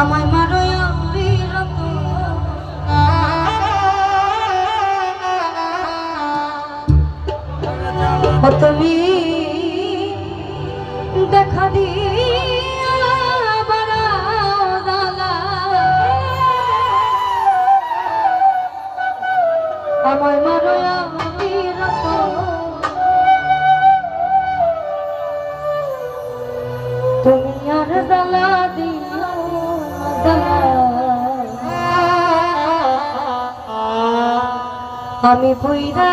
আমায় মারো বিরত তুমি দেখা দিয়া আমায় মারো বিরত তুমি আর জ্বালা দিয়া আমি বুইরা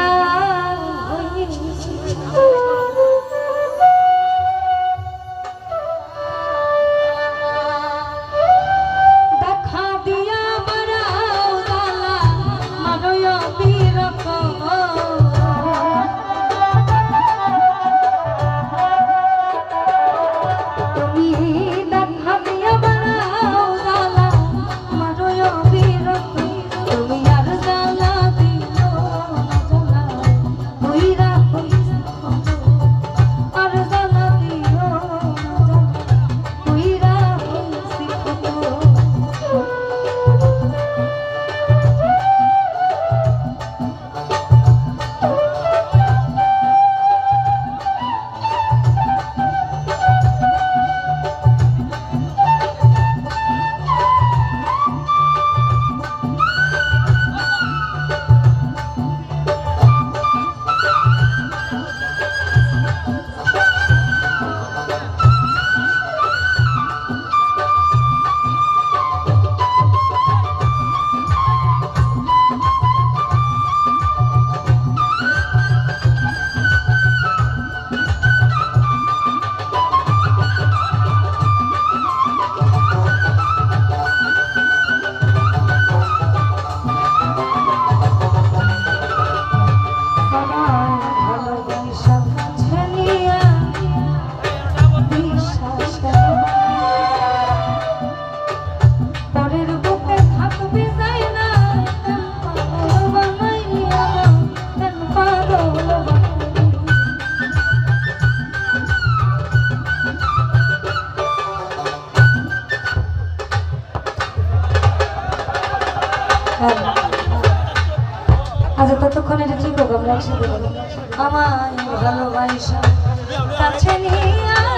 আচ্ছা, আচ্ছা, আজ ততক্ষণে এটা ঠিক হোক আমরা আমায় ভালোবাসা কাছে নিয়ে